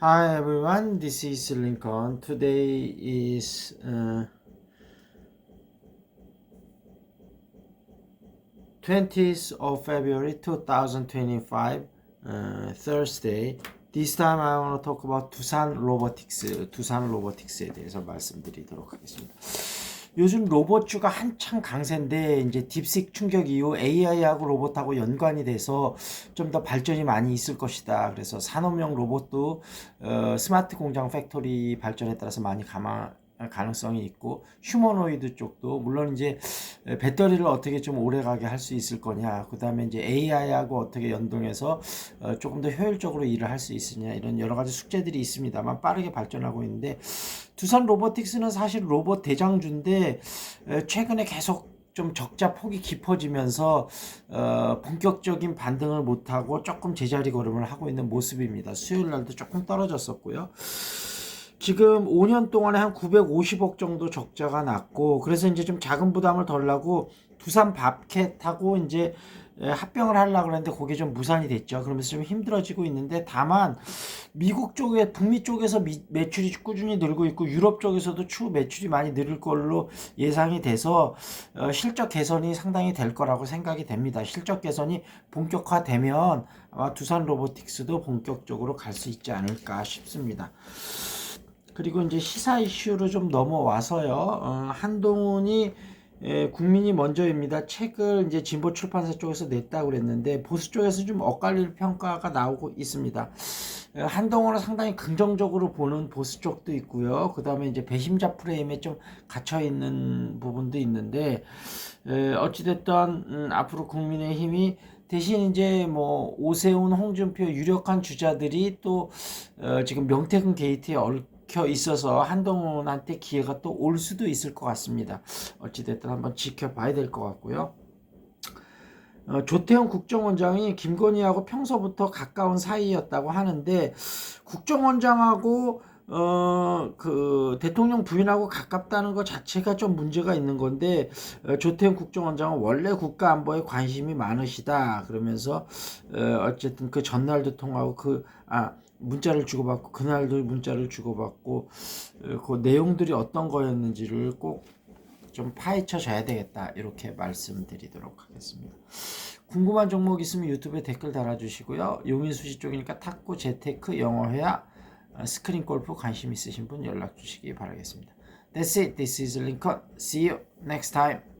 Hi everyone, this is Lincoln. Today is uh, 20th of February 2025, uh, Thursday. This time I want to talk about 두산 로보틱스, 두산 로보틱스에 대해서 말씀드리도록 하겠습니다. 요즘 로봇주가 한창 강세인데 이제 딥식 충격 이후 AI하고 로봇하고 연관이 돼서 좀 더 발전이 많이 있을 것이다. 그래서 산업용 로봇도 어, 스마트 공장 팩토리 발전에 따라서 많이 가마, 가능성이 있고 휴머노이드 쪽도 물론 이제 배터리를 어떻게 좀 오래 가게 할 수 있을 거냐 그 다음에 이제 AI하고 어떻게 연동해서 어, 조금 더 효율적으로 일을 할 수 있으냐 이런 여러 가지 숙제들이 있습니다만 빠르게 발전하고 있는데 두산 로보틱스는 사실 로봇 대장주인데 에, 최근에 계속 좀 적자 폭이 깊어지면서 어, 본격적인 반등을 못하고 조금 제자리 걸음을 하고 있는 모습입니다. 수요일 날도 조금 떨어졌었고요. 지금 5년 동안에 한 950억 정도 적자가 났고 그래서 이제 좀 작은 부담을 덜 나고 두산 밥캣하고 이제 에, 합병을 하려고 그랬는데 그게 좀 무산이 됐죠. 그러면서 좀 힘들어지고 있는데 다만 미국 쪽에 북미 쪽에서 미- 매출이 꾸준히 늘고 있고 유럽 쪽에서도 추후 매출이 많이 늘을 걸로 예상이 돼서 어, 실적 개선이 상당히 될 거라고 생각이 됩니다. 실적 개선이 본격화되면 아마 두산 로보틱스도 본격적으로 갈 수 있지 않을까 싶습니다. 그리고 이제 시사 이슈로 좀 넘어와서요. 어, 한동훈이 에, 국민이 먼저입니다. 책을 이제 진보 출판사 쪽에서 냈다고 그랬는데 보수 쪽에서 좀 엇갈릴 평가가 나오고 있습니다. 에, 한동훈을 상당히 긍정적으로 보는 보수 쪽도 있고요. 그 다음에 이제 배심자 프레임에 좀 갇혀 있는 부분도 있는데 에, 어찌됐든 음, 앞으로 국민의힘이 대신 이제 뭐 오세훈, 홍준표 유력한 주자들이 또 어, 지금 명태균 게이트에 얽 혀 있어서 한동훈한테 기회가 또 올 수도 있을 것 같습니다. 어찌됐든 한번 지켜봐야 될 것 같고요. 어, 조태훈 국정원장이 김건희하고 평소부터 가까운 사이였다고 하는데 국정원장하고 어, 그 대통령 부인하고 가깝다는 것 자체가 좀 문제가 있는 건데 어, 조태훈 국정원장은 원래 국가 안보에 관심이 많으시다 그러면서 어, 어쨌든 그 전날도 통하고 그 아 문자를 주고받고 그날도 문자를 주고받고 어, 그 내용들이 어떤 거였는지를 꼭 좀 파헤쳐 줘야 되겠다 이렇게 말씀드리도록 하겠습니다. 궁금한 종목 있으면 유튜브에 댓글 달아주시고요. 용인수시 쪽이니까 탁구, 재테크, 영어회화, 어, 스크린 골프 관심 있으신 분 연락 주시기 바라겠습니다. That's it. This is Lincoln. See you next time.